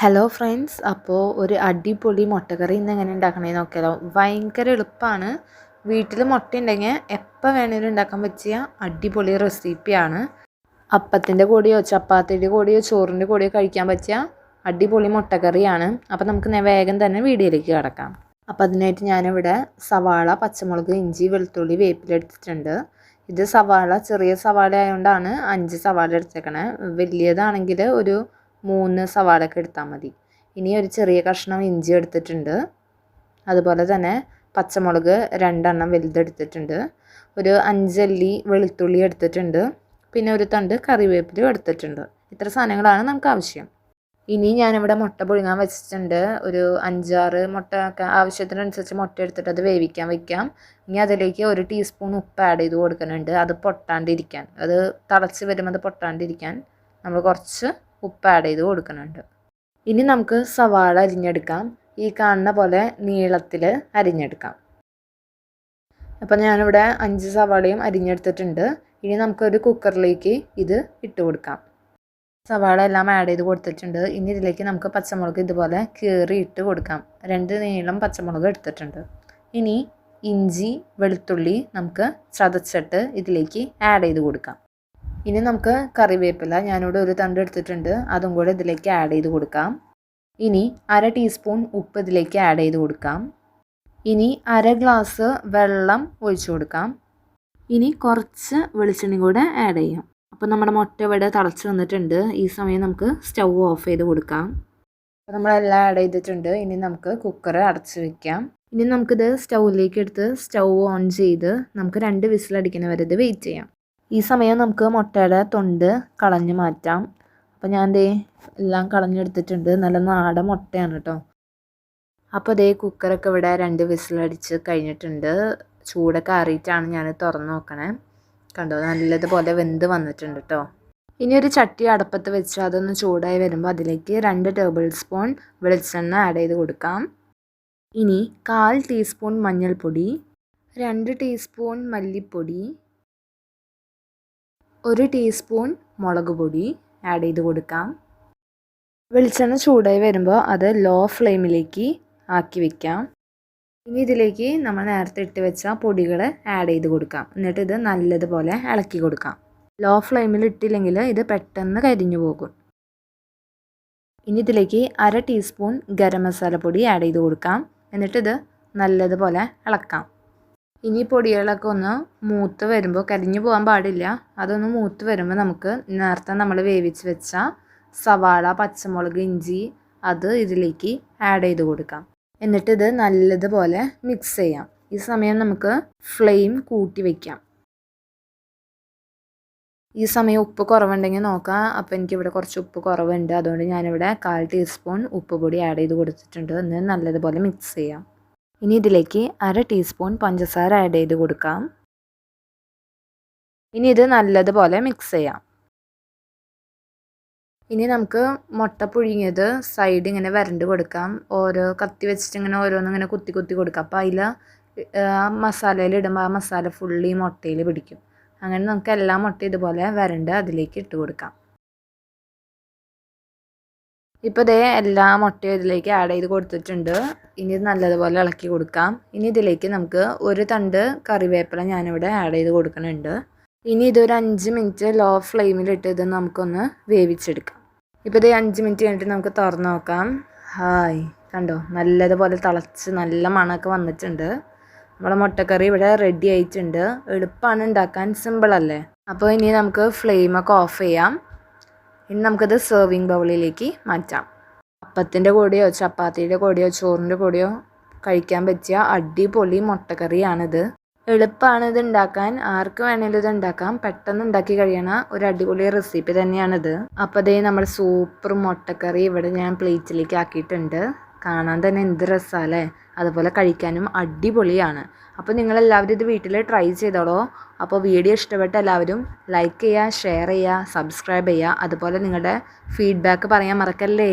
Hello friends അപ്പോൾ ഒരു അടിപൊളി മുട്ടക്കറി ഇന്ന് എങ്ങനെ ഉണ്ടാക്കണേ നോക്കിയാലോ? ഭയങ്കര എളുപ്പമാണ് വീട്ടിൽ മുട്ട ഉണ്ടെങ്കിൽ എപ്പോൾ വേണേലും ഉണ്ടാക്കാൻ പറ്റിയ അടിപൊളി റെസിപ്പിയാണ്. അപ്പത്തിന്റെ കൂടെയോ ചപ്പാത്തിയുടെ കൂടെയോ ചോറിന്റെ കൂടെയോ കഴിക്കാൻ പറ്റിയ അടിപൊളി മുട്ടക്കറിയാണ്. അപ്പോൾ നമുക്ക് വേഗം തന്നെ വീഡിയോയിലേക്ക് കിടക്കാം. അപ്പോൾ അതിനായിട്ട് ഞാനിവിടെ സവാള പച്ചമുളക് ഇഞ്ചി വെളുത്തുള്ളി വേപ്പിലെടുത്തിട്ടുണ്ട് ഇത് സവാള ചെറിയ സവാള ആയതുകൊണ്ടാണ് അഞ്ച് സവാള എടുത്തേക്കണേ. വലിയതാണെങ്കിൽ ഒരു മൂന്ന് സവാളയൊക്കെ എടുത്താൽ മതി. ഇനി ഒരു ചെറിയ കഷ്ണം ഇഞ്ചി എടുത്തിട്ടുണ്ട്. അതുപോലെ തന്നെ പച്ചമുളക് രണ്ടെണ്ണം വലുതെടുത്തിട്ടുണ്ട്. ഒരു അഞ്ചല്ലി വെളുത്തുള്ളി എടുത്തിട്ടുണ്ട്. പിന്നെ ഒരു തണ്ട് കറിവേപ്പിലും എടുത്തിട്ടുണ്ട്. ഇത്ര സാധനങ്ങളാണ് നമുക്ക് ആവശ്യം. ഇനി ഞാനിവിടെ മുട്ട പുഴുങ്ങാൻ വെച്ചിട്ടുണ്ട്. ഒരു അഞ്ചാറ് മുട്ട ഒക്കെ ആവശ്യത്തിനനുസരിച്ച് മുട്ട എടുത്തിട്ട് അത് വേവിക്കാൻ വെക്കാം. ഇനി അതിലേക്ക് ഒരു ടീസ്പൂൺ ഉപ്പ് ആഡ് ചെയ്ത് കൊടുക്കുന്നുണ്ട്. അത് പൊട്ടാണ്ടിരിക്കാൻ. അത് തിളച്ച് വരുമ്പോൾ അത് പൊട്ടാണ്ടിരിക്കാൻ. നമ്മൾ കുറച്ച് ഉപ്പ് ആഡ് ചെയ്ത് കൊടുക്കുന്നുണ്ട്. ഇനി നമുക്ക് സവാള അരിഞ്ഞെടുക്കാം. ഈ കാണുന്ന പോലെ നീളത്തിൽ അരിഞ്ഞെടുക്കാം. അപ്പം ഞാനിവിടെ അഞ്ച് സവാളയും അരിഞ്ഞെടുത്തിട്ടുണ്ട്. ഇനി നമുക്കൊരു കുക്കറിലേക്ക് ഇത് ഇട്ട് കൊടുക്കാം. സവാള എല്ലാം ആഡ് ചെയ്ത് കൊടുത്തിട്ടുണ്ട്. ഇനി ഇതിലേക്ക് നമുക്ക് പച്ചമുളക് ഇതുപോലെ കീറി ഇട്ട് കൊടുക്കാം. രണ്ട് നീളം പച്ചമുളക് എടുത്തിട്ടുണ്ട്. ഇനി ഇഞ്ചി വെളുത്തുള്ളി നമുക്ക് ചതച്ചിട്ട് ഇതിലേക്ക് ആഡ് ചെയ്ത് കൊടുക്കാം. ഇനി നമുക്ക് കറിവേപ്പില ഞാനിവിടെ ഒരു തണ്ട് എടുത്തിട്ടുണ്ട്. അതും കൂടെ ഇതിലേക്ക് ആഡ് ചെയ്ത് കൊടുക്കാം. ഇനി അര ടീസ്പൂൺ ഉപ്പ് ഇതിലേക്ക് ആഡ് ചെയ്ത് കൊടുക്കാം. ഇനി അര ഗ്ലാസ് വെള്ളം ഒഴിച്ചു കൊടുക്കാം. ഇനി കുറച്ച് വെളിച്ചെണ്ണയും കൂടെ ആഡ് ചെയ്യാം. അപ്പോൾ നമ്മുടെ മുട്ട ഇവിടെ തിളച്ച് വന്നിട്ടുണ്ട്. ഈ സമയം നമുക്ക് സ്റ്റൗ ഓഫ് ചെയ്ത് കൊടുക്കാം. അപ്പോൾ നമ്മളെല്ലാം ആഡ് ചെയ്തിട്ടുണ്ട്. ഇനി നമുക്ക് കുക്കർ അടച്ച് വെക്കാം. ഇനി നമുക്കിത് സ്റ്റൗവിലേക്ക് എടുത്ത് സ്റ്റൗ ഓൺ ചെയ്ത് നമുക്ക് രണ്ട് വിസിലടിക്കുന്ന വരെ ഇത് വെയിറ്റ് ചെയ്യാം. ഈ സമയം നമുക്ക് മുട്ടയുടെ തൊണ്ട് കളഞ്ഞ് മാറ്റാം. അപ്പോൾ ഞാൻ ദേ എല്ലാം കളഞ്ഞെടുത്തിട്ടുണ്ട്. നല്ല നാടൻ മുട്ടയാണ് കേട്ടോ. അപ്പോൾ ദേ കുക്കറൊക്കെ ഇവിടെ രണ്ട് വിസിലടിച്ച് കഴിഞ്ഞിട്ടുണ്ട്. ചൂടൊക്കെ ആറിയിട്ടാണ് ഞാൻ തുറന്നു നോക്കണേ. കണ്ടോ നല്ലതുപോലെ വെന്ത് വന്നിട്ടുണ്ട് കേട്ടോ. ഇനി ഒരു ചട്ടി അടപ്പത്ത് വെച്ച് അതൊന്ന് ചൂടായി വരുമ്പോൾ അതിലേക്ക് രണ്ട് ടേബിൾ സ്പൂൺ വെളിച്ചെണ്ണ ആഡ് ചെയ്ത് കൊടുക്കാം. ഇനി കാൽ ടീസ്പൂൺ മഞ്ഞൾപ്പൊടി രണ്ട് ടീസ്പൂൺ മല്ലിപ്പൊടി ഒരു ടീസ്പൂൺ മുളക് പൊടി ആഡ് ചെയ്ത് കൊടുക്കാം. വെളിച്ചെണ്ണ ചൂടായി വരുമ്പോൾ അത് ലോ ഫ്ലെയിമിലേക്ക് ആക്കി വെക്കാം. ഇനി ഇതിലേക്ക് നമ്മൾ നേരത്തെ ഇട്ട് വെച്ച പൊടികൾ ആഡ് ചെയ്ത് കൊടുക്കാം. എന്നിട്ട് ഇത് നല്ലതുപോലെ ഇളക്കി കൊടുക്കാം. ലോ ഫ്ലെയിമിൽ ഇട്ടില്ലെങ്കിൽ ഇത് പെട്ടെന്ന് കരിഞ്ഞു പോകും. ഇനി ഇതിലേക്ക് അര ടീസ്പൂൺ ഗരം മസാല പൊടി ആഡ് ചെയ്ത് കൊടുക്കാം. എന്നിട്ടിത് നല്ലതുപോലെ ഇളക്കാം. ഇനി പൊടികളൊക്കെ ഒന്ന് മൂത്ത് വരുമ്പോൾ കരിഞ്ഞു പോകാൻ പാടില്ല. അതൊന്ന് മൂത്ത് വരുമ്പോൾ നമുക്ക് നേരത്തെ നമ്മൾ വേവിച്ച് വെച്ച സവാള പച്ചമുളക് ഇഞ്ചി അത് ഇതിലേക്ക് ആഡ് ചെയ്ത് കൊടുക്കാം. എന്നിട്ട് ഇത് നല്ലതുപോലെ മിക്സ് ചെയ്യാം. ഈ സമയം നമുക്ക് ഫ്ലെയിം കൂട്ടി വയ്ക്കാം ഈ സമയം ഉപ്പ് കുറവുണ്ടെങ്കിൽ നോക്കാം. അപ്പോൾ എനിക്കിവിടെ കുറച്ച് ഉപ്പ് കുറവുണ്ട്. അതുകൊണ്ട് ഞാനിവിടെ കാൽ ടീസ്പൂൺ ഉപ്പ് പൊടി ആഡ് ചെയ്ത് കൊടുത്തിട്ടുണ്ട്. എന്ന് നല്ലതുപോലെ മിക്സ് ചെയ്യാം. ഇനി ഇതിലേക്ക് അര ടീസ്പൂൺ പഞ്ചസാര ആഡ് ചെയ്ത് കൊടുക്കാം. ഇനി ഇത് നല്ലതുപോലെ മിക്സ് ചെയ്യാം. ഇനി നമുക്ക് മുട്ട പുഴുങ്ങിയത് സൈഡ് ഇങ്ങനെ വരണ്ട് കൊടുക്കാം. ഓരോ കത്തി വെച്ചിട്ട് ഇങ്ങനെ ഓരോന്നും ഇങ്ങനെ കുത്തി കുത്തി കൊടുക്കാം. അപ്പോൾ അതിൽ മസാലയിൽ ഇടുമ്പോൾ ആ മസാല ഫുള്ളി മുട്ടയിൽ പിടിക്കും. അങ്ങനെ നമുക്ക് എല്ലാ മുട്ട ഇതുപോലെ വരണ്ട് അതിലേക്ക് ഇട്ട് കൊടുക്കാം. ഇപ്പോൾ ദേ എല്ലാ മുട്ടയും ഇതിലേക്ക് ആഡ് ചെയ്ത് കൊടുത്തിട്ടുണ്ട്. ഇനി ഇത് നല്ലതുപോലെ ഇളക്കി കൊടുക്കാം. ഇനി ഇതിലേക്ക് നമുക്ക് ഒരു തണ്ട് കറിവേപ്പില ഞാനിവിടെ ആഡ് ചെയ്ത് കൊടുക്കുന്നുണ്ട്. ഇനി ഇതൊരു അഞ്ച് മിനിറ്റ് ലോ ഫ്ലെയിമിലിട്ട് ഇത് നമുക്കൊന്ന് വേവിച്ചെടുക്കാം. ഇപ്പോൾ ഇത് അഞ്ച് മിനിറ്റ് കഴിഞ്ഞിട്ട് നമുക്ക് തുറന്ന് നോക്കാം. ഹായ്. കണ്ടോ? നല്ലതുപോലെ തിളച്ച് നല്ല മണമൊക്കെ വന്നിട്ടുണ്ട്. നമ്മുടെ മുട്ടക്കറി ഇവിടെ റെഡി ആയിട്ടുണ്ട്. എളുപ്പമാണ് ഉണ്ടാക്കാൻ സിമ്പിളല്ലേ അപ്പോൾ ഇനി നമുക്ക് ഫ്ലെയിമൊക്കെ ഓഫ് ചെയ്യാം. ഇനി നമുക്കത് സെർവിങ് ബൗളിലേക്ക് മാറ്റാം. അപ്പത്തിന്റെ കൂടെയോ ചപ്പാത്തിയുടെ കൂടെയോ ചോറിന്റെ കൂടെയോ കഴിക്കാൻ പറ്റിയ അടിപൊളി മുട്ടക്കറിയാണിത്. എളുപ്പമാണ് ഇത് ഉണ്ടാക്കാൻ. ആർക്ക് വേണേലും ഇത് ഉണ്ടാക്കാം. പെട്ടെന്ന് ഉണ്ടാക്കി കഴിയണ ഒരു അടിപൊളി റെസിപ്പി തന്നെയാണിത്. അപ്പോൾ അതേ നമ്മൾ സൂപ്പർ മുട്ടക്കറി ഇവിടെ ഞാൻ പ്ലേറ്റിലേക്ക് ആക്കിയിട്ടുണ്ട്. കാണാൻ തന്നെ എന്ത് രസമല്ലേ അതുപോലെ കഴിക്കാനും അടിപൊളിയാണ്. അപ്പോൾ നിങ്ങളെല്ലാവരും ഇത് വീട്ടിൽ ട്രൈ ചെയ്തോളൂ. അപ്പോൾ വീഡിയോ ഇഷ്ടപ്പെട്ട എല്ലാവരും ലൈക്ക് ചെയ്യുക ഷെയർ ചെയ്യുക സബ്സ്ക്രൈബ് ചെയ്യുക. അതുപോലെ നിങ്ങളുടെ ഫീഡ്ബാക്ക് പറയാൻ മറക്കല്ലേ?